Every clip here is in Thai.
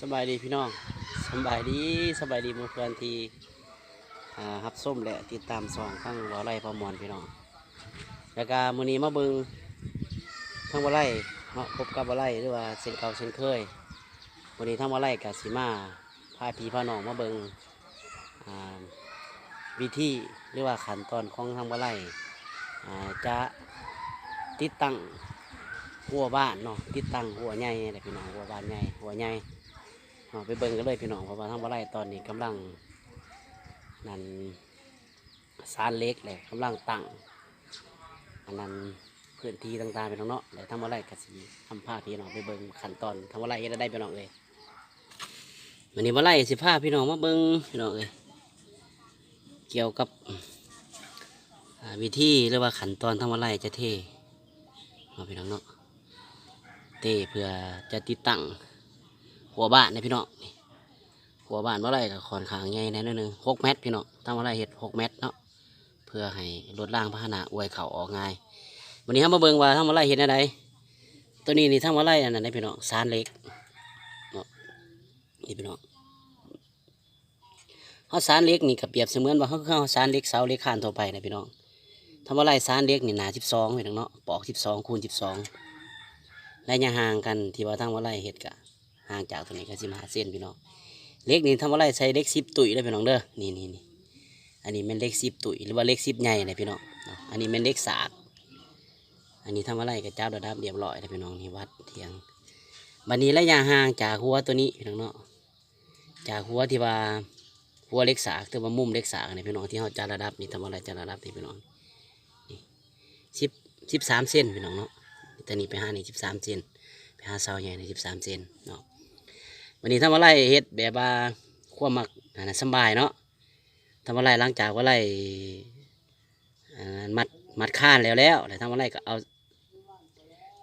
สบายดีพี่น้องสบายดีสบายดีหมู่เพื่อนที่อ่ารับส้มและติดตามสองข้างวอไล่ประมวลพี่น้องแล้วก็มือนี้มาเบิงทั้งวอไล่เนาะพบกับวอไล่หรือว่าเส้นเก่าเส้นเคยวันนี้ทั้งวอไล่กับสีมาพาพีพาน้องมาเบิงวิธีหรือว่าขั้นตอนของทางวอไล่จะติดตั้งหัวบ้านเนาะติดตั้งหัวใหญ่เลยพี่น้องหัวบ้านใหญ่หัวใหญ่ ไปเบิ่งกันเลยพี่น้องเพราะว่าทั้งบ่ไรตอนนี้กำลังนั่นซานเล็กเลยกำลังตั้งอันนั้นพื้นที่ต่างๆพี่น้องเนาะแล้วทั้งบ่ไรกสิทำผ้าพี่น้องไปเบิ่งขั้นตอนทั้งบ่ไรเฮ็ดได้พี่น้องเลยวันนี้บ่ไรสิพาพี่น้องมาเบิ่งพี่น้องเลยเกี่ยวกับวิธีหรือว่าขั้นตอนทั้งบ่ไรจะเทเนาพี่น้องเนาะเตเพื่อจะติดตั้ง หัวบ้านนะพี่น้องนี่หัวบ้านเมื่อไรก็คอนขางใหญ่แน่นอนหนึ่งหกเมตรพี่น้องทำเมื่อไรเห็ดหกเมตรเนาะเพื่อให้ลดล่างพาหนะอวยเข่าออกง่ายวันนี้เรามาเบิ่งว่าทำเมื่อไรเห็ดอะไรตัวนี้นี่ทำเมื่อไรอันนั้นนะพี่น้องสารเล็กเนาะนี่พี่น้องเขาสารเล็กนี่กับเปรียบเสมือนว่าเขาเขาสารเล็กเสาเล็กขานทั่วไปนะพี่น้องทำเมื่อไรสารเล็กนี่หนาสิบสองพี่น้องเนาะปอกสิบสองคูณสิบสองและยังห่างกันที่ว่าทั้งว่าไรเห็ดกะ ห่างจากตัวนี้ก็สิมาเส้นพี่น้องเล็กนี่ทำว่าไรใช้เล็กสิบตุ๋ยเลยพี่น้องเด้อนี่นี่นี่อันนี้เป็นเล็กสิบตุ๋ยหรือว่าเล็กสิบใหญ่เลยพี่น้องอันนี้เป็นเล็กสาก อันนี้ทำว่าไรกับเจ้าระดับเรียบร้อยเลยพี่น้องนี่วัดเทียงบันนี้ระยะห่างจากหัวตัวนี้พี่น้องเนาะจากหัวที่ว่าหัวเล็กสากถือว่ามุมเล็กสากนี่พี่น้องที่เขาจัดระดับนี่ทำว่าไรจัดระดับนี่พี่น้องนี่สิบสิบสามเส้นพี่น้องเนาะตัวนี้ไปหาในสิบสามเซนไปหาเสาใหญ่ในสิบสามเซนเนาะ วันนี้ทำอะไรเฮ็ดแบบว่าความมักอันนั้นสบายเนาะทำอะไรหลังจากว่าไรมัดมัดข้านแล้วแล้วแล้วทำอะไรก็เอา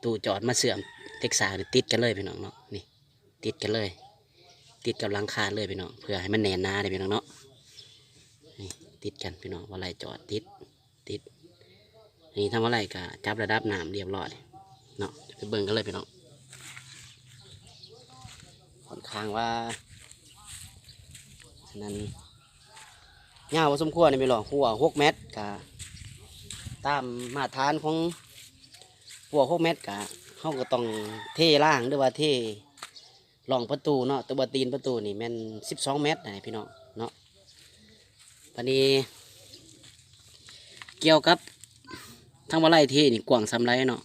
ตู้จอดมาเสื่อมเล็กสากติดกันเลยพี่น้องเนาะนี่ติดกันเลย ติดกับหลังคาเลยพี่น้องเพื่อให้มันแน่นหนาเลยพี่น้องเนาะนี่ติดกันพี่น้องว่าไรจอดติดติดนี่ทำอะไรก็จับระดับน้ำเรียบร้อยเนาะจะไปเบิ่งกันเลยพี่น้อง ค่อนข้างว่าฉะนั้นยาวพอสมควรนี่ไม่หรอกหัวหกเมตรกะตามมาตรฐานของหัวหกเมตรกะเขาก็ต้องเทล่างหรือว่าเทล่องประตูเนาะตัวตีนประตูนี่แม่นสิบสองเมตรนะพี่น้องเนาะวันนี้เกี่ยวกับทั้งว่าไร่เทนี่กว้างสำไรเนาะ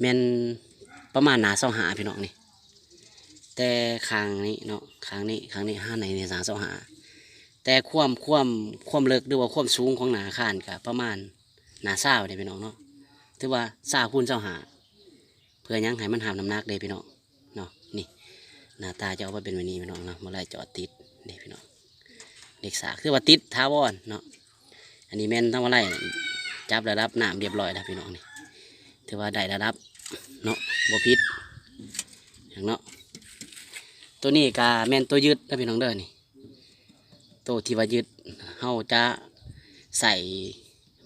แม่นประมาณหนาเสาหาพี่น้องนี่ แต่คางนี้เนาะคางนี้คางนี้ห้าในในสาเสาหาแต่ความความความเลิกหรือว่าความสูงของหนาคานกับประมาณหนาเศร้าเนี่ยพี่น้องเนาะถือว่าเศร้าคูณเสาหาเพื่อยังให้มันหามน้ำหนักเลยพี่น้องเนาะนี่หน้าตาจะออกมาเป็นแบบนี้พี่น้องเนาะเมื่อไรจอดติดนี่พี่น้องเด็กสากคือว่าติดท้าวอนเนาะอันนี้แม่นทั้งว่าไรจับระดับน้ำเรียบร้อยแล้วพี่น้องนี่ถือว่าได้ระดับเนาะบ่พิษอย่างเนาะ ตัวนี้กาแม่นตัวยึดนะพี่น้องเด้อนี่ตัวที่ว่ายึดเฮาจะใส่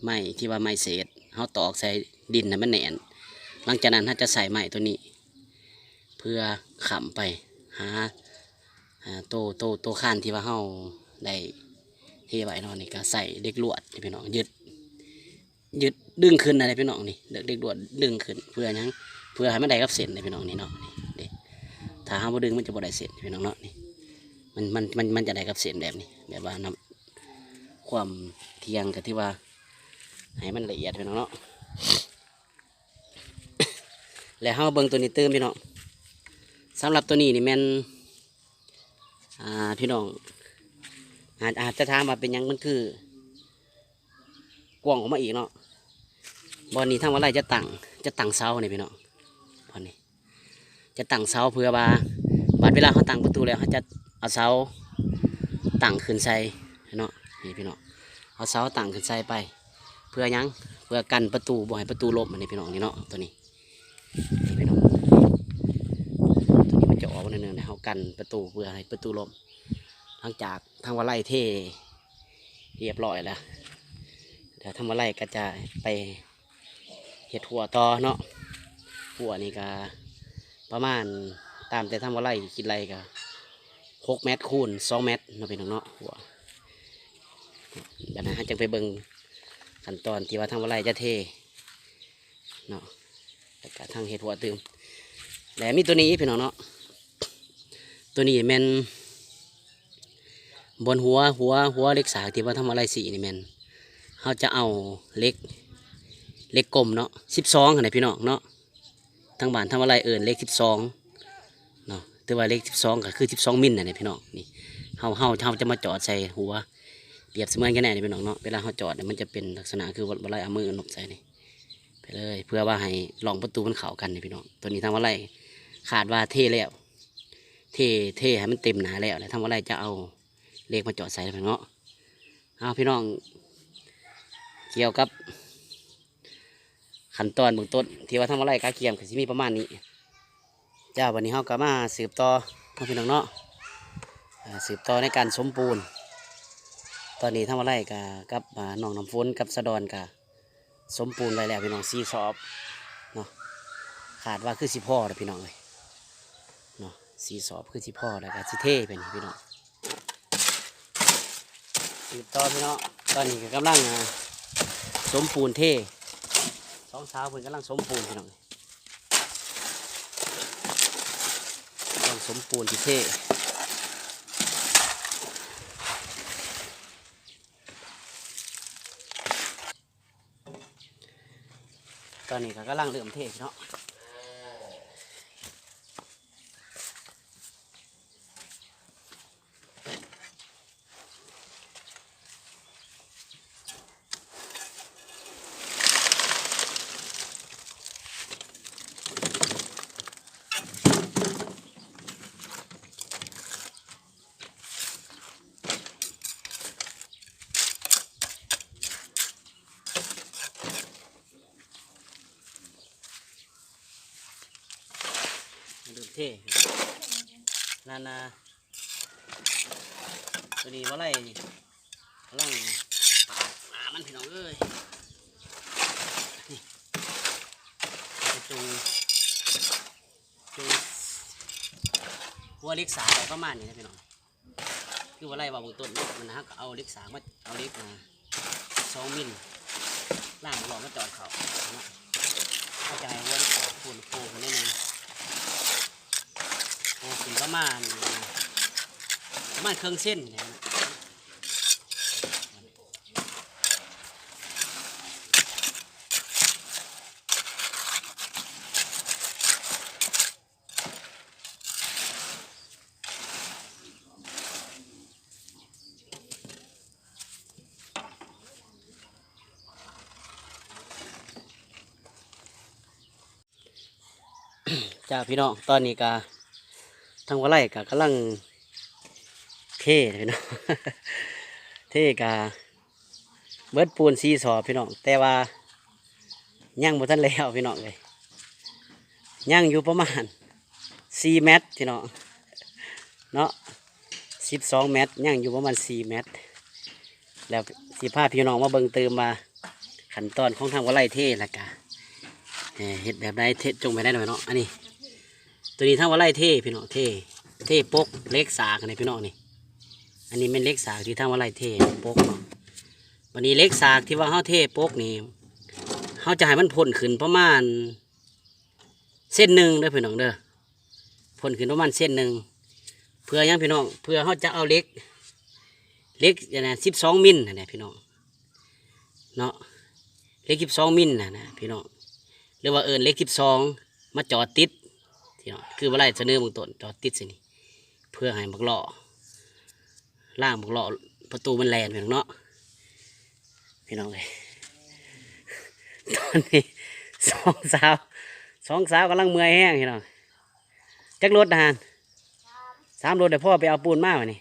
ไม้ที่ว่าไม้เศษเฮาตอกใส่ดินให้มันแน่นหลังจากนั้นถ้าจะใส่ไม้ตัวนี้ เพื่อขำไปหาโตโตโตข้านที่ว่าเฮาได้เทไว้นาะนี่ก็ใส่เด็กลวดพี่น้องยึดยึดดึงขึ้นอะไรพี่น้องนี่เด็กเด็กดวดดึงขึ้นเพื่อหยังเพื่อให้มันได้กับเส้นเลยพี่น้องนี่เนาะนี่ ถ้าห้ามบ่ดึงมันจะบ่ได้เส้นพี่น้องเนาะนี่มันมันมันมันจะได้กับเส้นแบบนี้แบบว่านำความเทียงกับที่ว่าให้มันละเอียดพี่น้องเนาะแล้วเฮาเบิ่งตัวนี้เติมพี่น้องสำหรับตัวนี้นี่แม่นอ่าพี่น้องอาจอาจจะถามว่าเป็นยังมันคือกว้างออกมาอีกเนาะบอลนี้ทางวันไรจะตั้งจะตั้งเสาเนี่ยพี่น้อง จะตั้งเสาเพื่อว่าบัดเวลาเขาตั้งประตูแล้วเขาจะเอาเสาตั้งขึ้นใส่เนาะนี่พี่น้องเอาเสาตั้งขึ้นใส่ไป เพื่อยังเพื่อกันประตูบ่ให้ประตูลบมันนี่พี่น้องนี่เนาะตัวนี้นี่พี่น้องตัวนี้มันจะออกมาเนื่องนะเขากันประตูเพื่อให้ประตูลบหลังจากทางวันไรเทเรียบร้อยแล้วเดี๋ยวทำอะไรก็จะไปเห็ดหัวต่อเนาะหัวนี่ก็ ประมาณตามแต่ทำว่าไรคิดไรก็หกเมตรคูณสองเมตรเนาะพี่น้องเนาะหัวบัดนั้นเราจะไปเบิ่งขั้นตอนที่ว่าทำว่าไรจะเทเนาะแล้วก็ทางเห็ดหัวตืมและมีตัวนี้พี่น้องเนาะตัวนี้แมนบนหัวหัวหัวเล็กสากที่ว่าทำว่าไรสีนี่แมนเขาจะเอาเล็กเล็กกลมเนาะสิบสองนะพี่น้องเนาะ ทางบ้านทำอะไรเอิญเลขสิบสองเนาะแต่ว่าเลขสิบสองก็คือสิบสองมิลนะเนี่ยพี่น้องนี่เฮาเฮาเฮาจะมาจอดใส่หัวเปรียบเสมือนกันแน่นี่พี่น้องเนาะเวลาเฮาจอดเนี่ยมันจะเป็นลักษณะคือว่าไรเอามือหนบใส่นี่ไปเลยเพื่อว่าให้ลองประตูมันเข้ากันนี่พี่น้องตัวนี้ทำอะไรขาดว่าเทแล้วเทเทให้มันเต็มหนาแล้วแล้วทำอะไรจะเอาเลขมาจอดใส่พี่น้องเนาะเอาพี่น้องเกี่ยวกับ ขั้นตอนเบื้องต้นที่ว่าทำอะไรกาเกียมก็สิมีประมาณนี้จ้าวันนี้เราก็มาสืบต่อพ่อพี่น้องเนาะสืบต่อในการสมปูนตอนนี้ทำอะไรกับกับอ่าน้องน้ำฝนกับสะดอนกับสมปูนไว้แล้วพี่น้องซีสอบเนาะขาดว่าคือสิพ่อเด้อพี่น้องเลยเนาะซีสอบคือสิพ่อแล้วก็สิเท่เป็นพี่น้องสืบต่อพี่น้องตอนนี้ก็กำลังสมปูนเท่ สองสาวเพิ่นกำลังสมปูนพี่น้องกำลังสมปูนที่เท่ตอนนี้ก็กำลังเริ่มเท่เนาะ เริ่มเทนานาตัวนี้ว่าไรกำลังปาดหมามันพี่น้องเอ้ยนี่จะจูจูหัวเล็กสาออกประมาณนี้นะพี่น้องคือว่าไรว่าบางต้นมันนะฮะก็เอาเล็กสามาเอาเล็กมาสองมิลล่างหลอกมาจอดเขาเนาะเข้าใจว่าเล็กสาปูนปูนนิดนึง ถึงประมาณประมาณเครื่องเส้นเนี่ยจ้าพี่น้องตอนนี้กา ทางว่าไรกากำลังเท่พี่น้องเท่กาเบิดปูนซีสอบพี่น้องแต่ว่ายังบ่ทันแล้วพี่น้องเลยยังอยู่ประมาณสี่เมตรพี่น้องเนาะสิบสองเมตรยังอยู่ประมาณสี่เมตร แล้วสิพาพี่น้องมาเบิ่งเติมมาขั้นตอนของทางว่าไรเท่ละกาเฮ็ดแบบใดเทจงไปได้หน่อยเนาะอันนี้ ตัวนี้ทาว่าไรเท่พี่น้องเท่เท่ปกเล็กสากนี่พี่น้องนี่ อันนี้เป็นเล็กสากที่ทาว่าไรเท่ปกเนาะวันนี้เล็กสากที่ว่าเฮาเท่ปกนี่เฮาจะให้มันพ่นขึ้นประมาณ เส้นหนึ่งเด้อพี่น้องเด้อพ่นขึ้นประมาณเส้นหนึ่งเพื่อยังพี่น้องเพื่อเฮาจะเอาเล็ก เล็กอย่างนั้สิบสองมิลนะเนี่ยพี่น้องเนาะเล็กสิบสองมิลนะนะพี่น้องหรือว่าเอิญเล็กสิบสองมาจอดติด พี่น้องคือว่าไรเสนอเบื้องต้นจอดติดสินี่เพื่อให้บักหล่อล่างบักหล่อประตูมันแลนพี่น้องเนาะพี่น้องเลยตอนนี้สองสาวสองสาวกำลังเมื่อยแห้งพี่น้องจักรถนะฮะสามรถเดี๋ยวพ่อไปเอาปูนมาวันนี้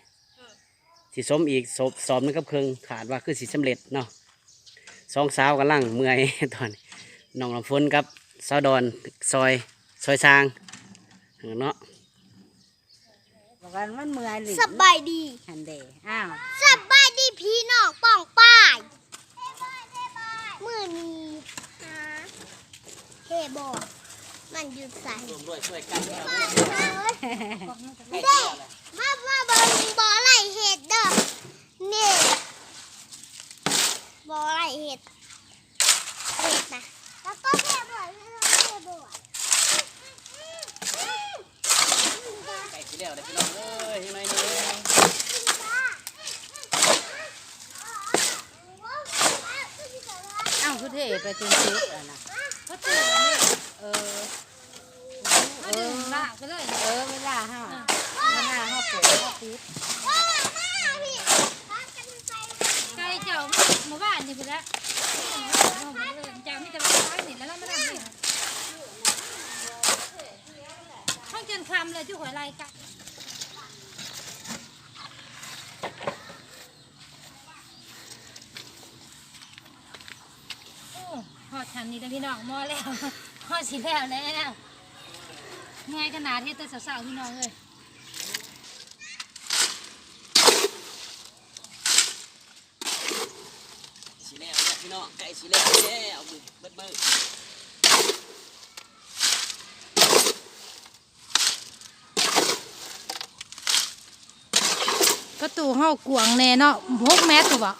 สิสมอีกศพสอบนึงกับเครื่องขาดว่าคือสิสำเร็จเนาะสองสาวกำลังเมื่อยตอนนี้น้องลำฝนกับสาวดอนซอย ซอยซาง เนาะบอกว่ามันเมื่อยหรือสบายดีหันเดอ้าวสบายดีพี่น้องป่องป้ายมือนี้ฮะเฮบอกมันอยู่ใส่รวมด้วยช่วยกันพี่น้องเด้มามาเบิ่งบ่อไหลเห็ดเด้อนี่บ่อไหลเห็ดเห็ดนะแล้วก็เห็ดบ่อยเห็ดบ่อย ไก่สี เหลวเลยพี่น้องเอ้ยยังไงนี่อ้าวคือเทไปจนสุดอะนะก็ตื่นอันนี้เออมาดึงลากไปเลยเออเวลาเฮาเวลาเฮาเปิดเฮาปิดไก่เจ้าหมู่บ้านนี่ไปแล้วเจ้ามีแต่บ้ายนี่แล้วเราไม่ได้ห้องจนคำเลยที่หัวไหล่กัน อ้หอดชันนี่แต่พี่น้องมอแล้วหอดสิแล้วแล้วง่ายขนาดที่ตัวสาวๆพี่น้องเลยสีเหลวเนี่ยพี่น้องไก่สีเหลวแล้วมือเบิดมือประตูเฮากวางแน่เนาะหกเมตรถูกปะ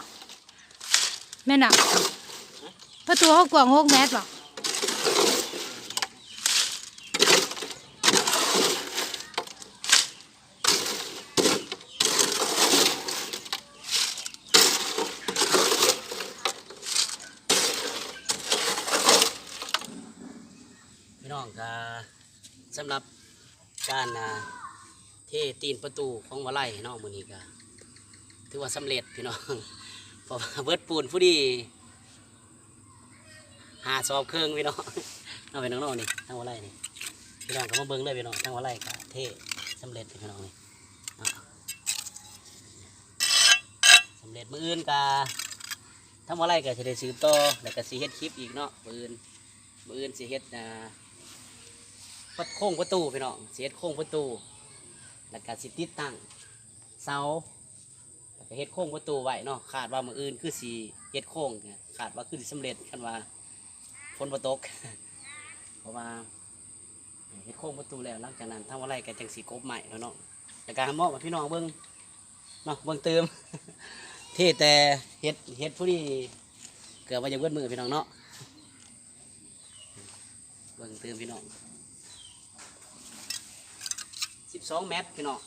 แม่นอะ ประตูเฮากวางหกเมตรปะพี่น้องก็สำหรับการเทตีนประตูของวะไลเนาะมื้อนี้ก็ถือว่าสำเร็จพี่น้องพระว่าเบิดปูนผู้ดี หาสอบเครื่องพี่น้องเอาไปน้องๆนี่ทางวะไลนี่พี่น้องก็มาเบิ่งเลยพี่น้องทางวะไลก็เทสำเร็จพี่น้องนี่เอาสำเร็จมืออื่นก็ทางวะไลก็สิได้สืบต่อแล้วก็สิเฮ็ดคลิปอีกเนาะมืออื่นมืออื่นสิเฮ็ดอ่าปัดโค้งประตูพี่น้องเสียดโค้งประตู แล้วก็สิติดตั้งเสาเฮ็ดโค้งประตูไว้เนาะขาดว่ามืออื่นคือสีเฮ็ดโค้งเนี่ยขาดว่าคือสิสำเร็จกันว่า ฝนบ่ตก เพราะว่าเฮ็ดโค้งประตูแล้วหลังจากนั้นทำอะไรก็จังสีกบใหม่แล้วเนาะแต่การมอบมาพี่น้องเบิ่งเนาะเบิ่งเติมเท่แต่เฮ็ดเฮ็ดผู้นี้เกือบว่าจะเบิดมือพี่น้องเนาะเบิ่งเติมพี่น้องสิบสองเมตรพี่น้อง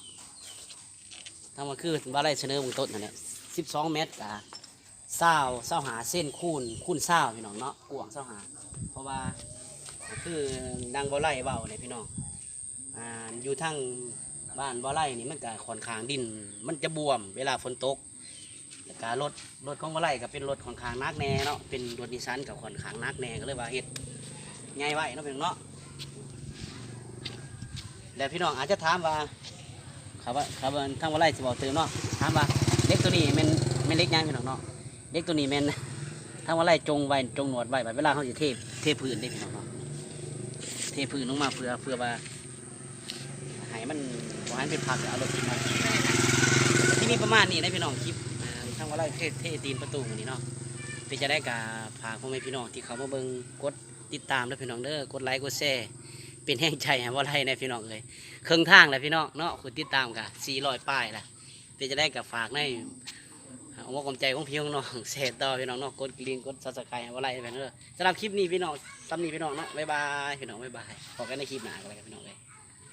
ทำมาคือบ้านไรเสนอวงต้นนั่นแหละสิบสองเมตรกะเศร้าเศร้าหาเส้นคูณคูณเศร้าพี่น้องเนาะกวางเศร้าหา ราะว่าคือดังบ่อไรเบาเนี่ยพี่น้องอ่าอยู่ทางบ้านบ่อไรนี่มันก็ค่อนข้างดิน มันจะบวม เวลาฝนตกแล้วก็รรถรถของบ่อไรก็เป็นรถค่อนข้างนักแน่เนาะเป็นรถนิสันกับค่อนข้างนักแน่ก็เลยว่าเฮ็ดง่ายไว้เนาะพี่น้องเนาะแล้วพี่น้องอาจจะถามว่าครับว่าครับว่าทางว่าไรสิบอกเติมเนาะถามว่าเล็กตัวนี้มันแมันเล็กยังพี่น้องเนาะเล็กตัวนี้มันทางว่าไรจงไว้จงหนวดไว้เวลาเขาจะเท เทพื้นได้พี่น้องเนาะเทพื้นลงมาเพื่อเพื่อว่าให้มันห้มันเป็นผักเอารถกินมาที่มีประมาณนี้นะพี่น้องคลิปอ่าทางว่าไรเทเทตีนประตูนี้เนาะเพื่อจะได้กาพาพ่อแม่พี่น้องที่เขามาเบิ่งกดติดตามด้วพี่น้องเด้อกดไลค์กดแชร์เป็นแห่งใจว่าไรในพี่น้องเลยเครื่องทางเลยพี่น้องเนาะคุณติดตามกันสี่ร้อยป้ายละเพื่อจะได้กับฝากใน เอาว่าความใจของพี่ของน้องเสร็จต่อพี่น้องเนาะกดกรีนกดซับสไครต์อะไรแบบนอนสำหรับคลิปนี้พี่น้องซ้ำนี้พี่น้องเนาะบ๊ายบายพี่น้องบ๊ายบายพบกันในคลิปหน้ากันเลยครับพี่น้องเลย